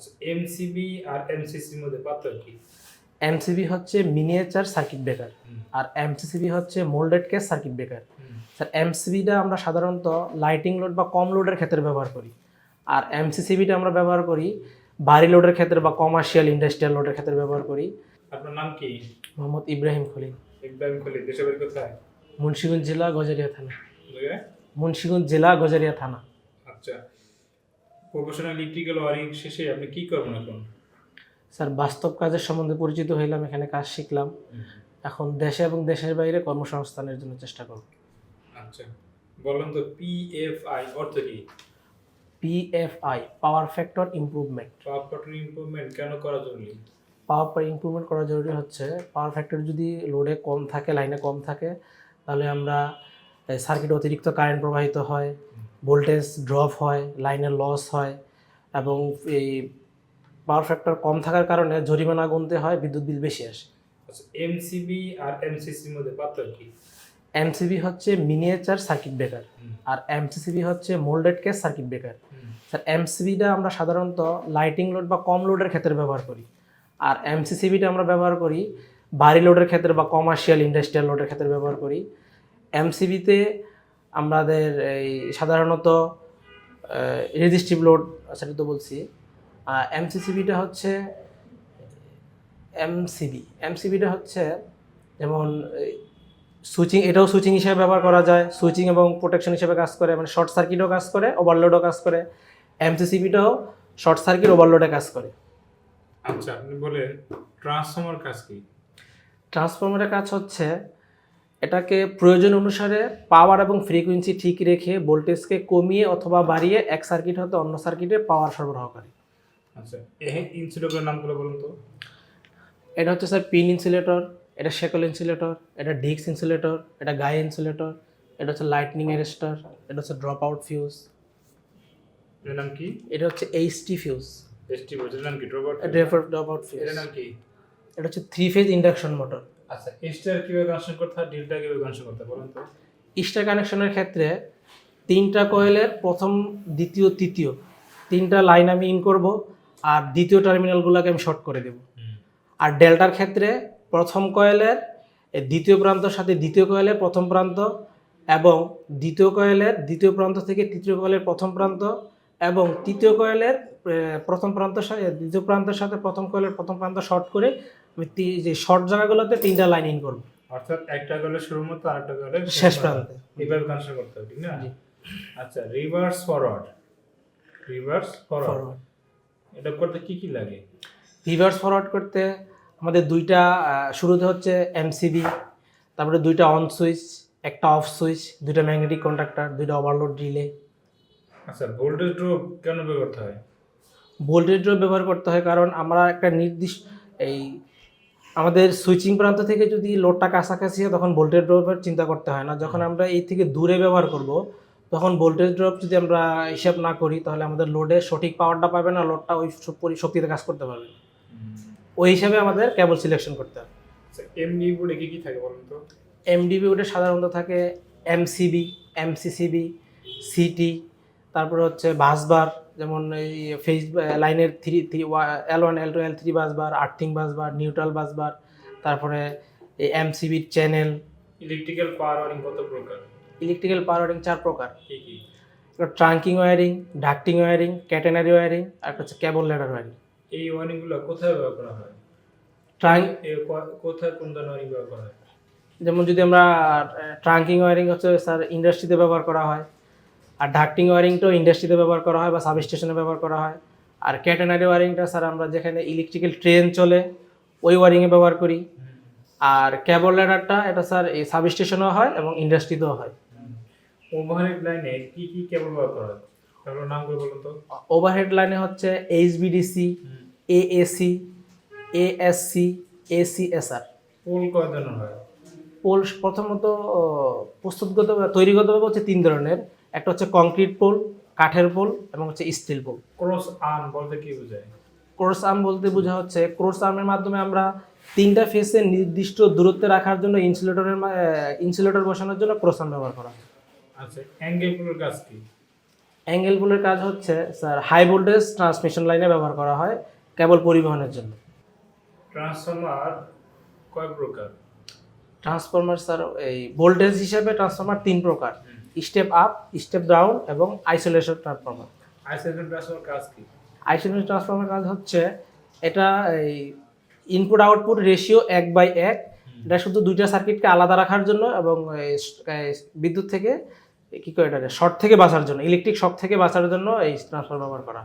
আচ্ছা এমসিবি আর এমসিসির মধ্যে পার্থক্য কি? এমসিবি হচ্ছে মিনিয়েচার সার্কিট ব্রেকার আর এমসিসিবি হচ্ছে moulded case circuit breaker sir এমসিবিটা আমরা সাধারণত লাইটিং লোড বা কম লোডের ক্ষেত্রে ব্যবহার করি আর এমসিসিবিটা আমরা ব্যবহার করি ভারী লোডের ক্ষেত্রে বা কমার্শিয়াল ইন্ডাস্ট্রিয়াল লোডের ক্ষেত্রে ব্যবহার করি। আপনার নাম কি? মোহাম্মদ ইব্রাহিম খলিল। ইব্রাহিম খলিল দেশের বাড়ি কোথায়? মুন্সিগঞ্জ জেলা গজারিয়া থানা। মুন্সিগঞ্জ জেলা গজারিয়া থানা। আচ্ছা। প্রফেশনাল ইলেকট্রিক্যাল ওয়ারিং শেষে আপনি কি করবেন এখন? স্যার বাস্তব কাজের সম্বন্ধে পরিচিত হইলাম এখানে কাজ শিখলাম। এখন দেশে এবং দেশের বাইরে কর্মসংস্থানের জন্য চেষ্টা করব। আচ্ছা বলুন তো পিএফআই অর্থ কি? PFI power factor improvement power factor improvement কেন করা জরুরি? পাওয়ার ইমপ্রুভমেন্ট করা জরুরি হচ্ছে পাওয়ার ফ্যাক্টর যদি লোডে কম থাকে লাইনে কম থাকে তাহলে আমরা সার্কিট অতিরিক্ত কারেন্ট প্রবাহিত হয়। ভোল্টেজ ড্রপ হয় লাইনের লস হয় এবং এই পাওয়ার ফ্যাক্টর কম থাকার কারণে জরিমানা গুনতে হয় বিদ্যুৎ বিল বেশি আসে। আচ্ছা এমসিবি আর এমসিসির মধ্যে পার্থক্য কি? এমসিবি হচ্ছে মিনিয়েচার সার্কিট ব্রেকার। আর এমসিসিবি হচ্ছে moulded case circuit breaker sir এমসিবিটা আমরা সাধারণত লাইটিং লোড বা কম লোডের ক্ষেত্রে ব্যবহার করি আর এমসিসিবিটা আমরা ব্যবহার করি ভারী লোডের ক্ষেত্রে বা কমার্শিয়াল ইন্ডাস্ট্রিয়াল লোডের ক্ষেত্রে ব্যবহার করি। এমসিবিতে আমাদের এই সাধারণত রেজিস্ট্রিভ লোড সেটা তো বলছি। এমসিসিবিটা হচ্ছে এমসিবি এমসিবিটা হচ্ছে যেমন সুইচিং এটাও সুইচিং হিসেবে ব্যবহার করা যায়। সুইচিং এবং প্রোটেকশন হিসেবে কাজ করে মানে শর্ট সার্কিটও কাজ করে ওভারলোডও কাজ করে। এমসিসিবিটাও শর্ট সার্কিট ওভারলোডে কাজ করে। আচ্ছা আপনি বলেন ট্রান্সফর্মার কাজ কি? ট্রান্সফর্মারের কাজ হচ্ছে এটাকে প্রয়োজন অনুসারে পাওয়ার এবং ফ্রিকোয়েন্সি ঠিক রেখে ভোল্টেজকে কমিয়ে অথবা বাড়িয়ে এক সার্কিট হতে অন্য সার্কিটে পাওয়ার সরবরাহ করে। আচ্ছা ইনসুলেটরের নামগুলো বলুন তো। এটা হচ্ছে স্যার পিন ইনসুলেটর এটা শেকল ইনসুলেটর এটা ডিক্স ইনসুলেটর এটা গায়ে ইনসুলেটর এটা হচ্ছে লাইটনিং অ্যারেস্টার এটা হচ্ছে ড্রপ আউট ফিউজ এর নাম কি? এটা হচ্ছে এইচটি ফিউজ বলছে এর নাম কি? Drop out drop out fuse এর নাম কি? এটা হচ্ছে থ্রি ফেজ ইন্ডাকশন মোটর আচ্ছা স্টার কীভাবে কানেকশন করতে হয় ডিলটা কীভাবে কানেকশন করতে বলুন তো। স্টার কানেকশনের ক্ষেত্রে তিনটা কয়েলের প্রথম দ্বিতীয় তৃতীয় তিনটা লাইন আমি ইন করব আর দ্বিতীয় টার্মিনালগুলোকে আমি শর্ট করে দেব। আর ডেল্টার ক্ষেত্রে প্রথম কয়েলের দ্বিতীয় প্রান্তর সাথে দ্বিতীয় কয়েলের প্রথম প্রান্ত এবং দ্বিতীয় কয়েলের দ্বিতীয় প্রান্ত থেকে তৃতীয় কয়েলের প্রথম প্রান্ত এবং তৃতীয় কয়েলের প্রথম প্রান্তর সাথে দ্বিতীয় প্রান্তের সাথে প্রথম কয়েলের প্রথম প্রান্ত শর্ট করে আমি যে শর্ট জায়গাগুলোতে তিনটা লাইন ইন করব। অর্থাৎ একটা গেলে শুরু মতো আরেকটা গেলে শেষ প্রান্তে। এইভাবে কানেকশন করতে হবে ঠিক না? আচ্ছা রিভার্স ফরওয়ার্ড রিভার্স ফরওয়ার্ড এটা করতে কি কি লাগে? রিভার্স ফরওয়ার্ড করতে আমাদের দুইটা শুরুতে হচ্ছে এমসিবি তারপরে দুইটা অন সুইচ একটা অফ সুইচ দুইটা ম্যাগনেটিক কন্ডাক্টর দুইটা ওভারলোড রিলে আচ্ছা ভোল্টেজ ড্রপ কেন ব্যবহার করতে হয়? ভোল্টেজ ড্রপ ব্যবহার করতে হয় কারণ আমরা একটা নির্দিষ্ট এই আমাদের সুইচিং প্রান্ত থেকে যদি লোডটা কাছাকাছি হয় তখন ভোল্টেজ ড্রপের চিন্তা করতে হয় না। যখন আমরা এই থেকে দূরে ব্যবহার করব তখন ভোল্টেজ ড্রপ যদি আমরা হিসাব না করি তাহলে আমাদের লোডে সঠিক পাওয়ারটা পাবে না লোডটা ওই শক্তিতে কাজ করতে পারবে না। ওই হিসাবে আমাদের কেবল সিলেকশন করতে হবে এমনি বোর্ডে কি কি থাকে বলুন তো? এমডিবি ওটা সাধারণত থাকে এমসিবি এমসিসিবি সিটি তারপরে হচ্ছে বাসবার যেমন এই ফেজ লাইনের three three L one L two L three busbar earthing busbar neutral busbar তারপরে এই এমসিবির চ্যানেল ইলেকট্রিক্যাল পাওয়ার ওয়ারিং কত প্রকার? ইলেকট্রিক্যাল পাওয়ার ওয়ারিং চার প্রকার। কি কি? Trunking wiring ducting wiring catenary wiring আর একটা হচ্ছে কেবল লেডার ওয়ারিং এই ওয়ারিংগুলো কোথায় ব্যবহার করা হয়? ট্রাঙ্ক কোথায় কোন ধরনের ওয়ারিং ব্যবহার করা হয়? যেমন যদি আমরা ট্রাঙ্কিং ওয়ারিং হচ্ছে স্যার ইন্ডাস্ট্রিতে ব্যবহার করা হয়। আর ডাক্টিং ওয়ারিংটাও ইন্ডাস্ট্রিতে ব্যবহার করা হয় বা সাব স্টেশনে ব্যবহার করা হয়। আর ক্যাটেনারি ওয়ারিংটা স্যার আমরা যেখানে ইলেকট্রিক্যাল ট্রেন চলে ওই ওয়ারিংয়ে ব্যবহার করি। আর ক্যাবল ল্যাডারটা এটা স্যার এই সাব স্টেশনেও হয় এবং ইন্ডাস্ট্রিতেও হয়। ওভারহেড লাইনে কি কি কেবল ব্যবহার করা হয়? তারপর নাম করে বলুন তো। ওভারহেড লাইনে হচ্ছে HVDC AAC AASC ACSR pole কয় ধরনের হয়? পোল প্রথমত প্রস্তুতগত তৈরিগতভাবে হচ্ছে তিন ধরনের। একটা হচ্ছে কংক্রিট পোল কাঠের পোল এবং হচ্ছে স্টিল পোল ক্রস আর্ম বলতে কি বোঝায়? ক্রোস আর্ম বলতে বোঝা হচ্ছে ক্রোস আর্মের মাধ্যমে আমরা তিনটা ফেসে নির্দিষ্ট দূরত্বে রাখার জন্য ইনসুলেটরের ইনসুলেটর বসানোর জন্য ক্রোস আর্ম ব্যবহার করা হয়। আচ্ছা অ্যাঙ্গেল পোলের কাজ কি? অ্যাঙ্গেল পুলের কাজ হচ্ছে স্যার হাই ভোল্টেজ ট্রান্সমিশন লাইনে ব্যবহার করা হয় কেবল পরিবহনের জন্য। ট্রান্সফরমার কয় প্রকার? ট্রান্সফরমার স্যার এই ভোল্টেজ হিসেবে ট্রান্সফরমার তিন প্রকার। স্টেপ আপ স্টেপ ডাউন এবং আইসোলেশন ট্রান্সফর্মার। আইসোলেশন ট্রান্সফর্মার কাজ কি? আইসোলেশন ট্রান্সফর্মার কাজ হচ্ছে এটা এই ইনপুট আউটপুট রেশিও এক বাই এক। এটা শুধু দুইটা সার্কিটকে আলাদা রাখার জন্য এবং বিদ্যুৎ থেকে কি করে এটা শর্ট থেকে বাঁচার জন্য ইলেকট্রিক শক থেকে বাঁচার জন্য এই ট্রান্সফর্মার ব্যবহার করা।